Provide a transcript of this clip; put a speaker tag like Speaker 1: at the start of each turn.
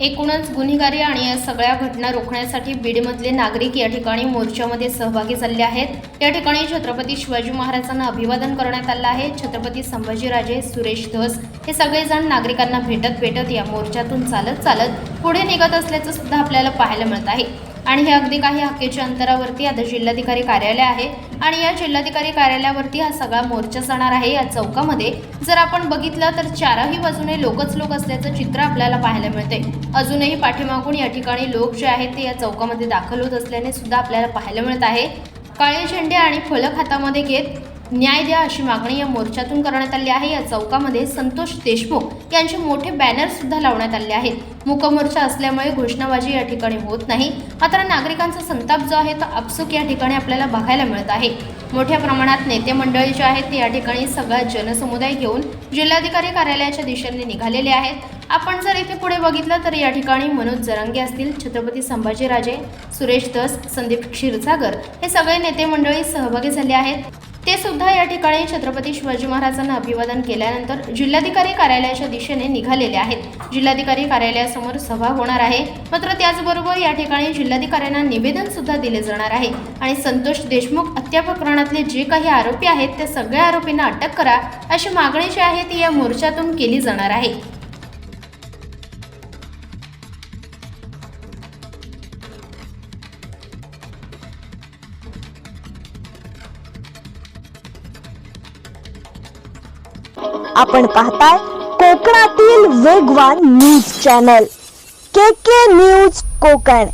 Speaker 1: एकूणच गुन्हेगारी आणि या सगळ्या घटना रोखण्यासाठी बीडमधले नागरिक या ठिकाणी मोर्चामध्ये सहभागी झाले आहेत. या ठिकाणी छत्रपती शिवाजी महाराजांना अभिवादन करण्यात आलं आहे. छत्रपती संभाजीराजे सुरेश धस हे सगळेजण नागरिकांना भेटत भेटत या मोर्चातून चालत चालत पुढे निघत असल्याचं सुद्धा आपल्याला पाहायला मिळत आहे. आणि हे अगदी काही हक्केच्या अंतरावरती आता जिल्हाधिकारी कार्यालय आहे. आणि या जिल्हाधिकारी कार्यालयावरती हा सगळा मोर्चा जाणार आहे या चौकामध्ये. जर आपण बघितलं तर चारही बाजूने लोकच लोक असल्याचं चित्र आपल्याला पाहायला मिळते अजूनही पाठीमागून या ठिकाणी लोक जे आहेत ते या चौकामध्ये दाखल होत असल्याने सुद्धा आपल्याला पाहायला मिळत आहे. काळे झेंडे आणि फलक हातामध्ये घेत न्याय द्या अशी मागणी या मोर्चातून करण्यात आली आहे. या चौकामध्ये संतोष देशमुख यांचे मोठे बॅनर सुद्धा लावण्यात आले आहेत. मुकमोर्चा असल्यामुळे घोषणाबाजी या ठिकाणी होत नाही. मात्र नागरिकांचा संताप जो आहे तो आपसूक या ठिकाणी आपल्याला बघायला मिळत आहे. मोठ्या प्रमाणात नेते मंडळी जे आहेत ते या ठिकाणी सगळा जनसमुदाय घेऊन जिल्हाधिकारी कार्यालयाच्या दिशेने निघालेले आहेत. आपण जर इथे पुढे बघितलं तर या ठिकाणी मनोज जरांगे असतील छत्रपती संभाजीराजे सुरेश दस संदीप क्षीरसागर हे सगळे नेते मंडळी सहभागी झाले आहेत. ते सुद्धा या ठिकाणी छत्रपती शिवाजी महाराजांना अभिवादन केल्यानंतर जिल्हाधिकारी कार्यालयाच्या दिशेने निघालेले आहेत. जिल्हाधिकारी कार्यालयासमोर सभा होणार आहे. मात्र त्याचबरोबर या ठिकाणी जिल्हाधिकाऱ्यांना निवेदन सुद्धा दिले जाणार आहे. आणि संतोष देशमुख हत्या प्रकरणातले जे काही आरोपी आहेत त्या सगळ्या आरोपींना अटक करा अशी मागणी जी आहे ती या मोर्चातून केली जाणार आहे.
Speaker 2: आपण पाहताय कोकणातील वेगवान news channel K K news Konkan.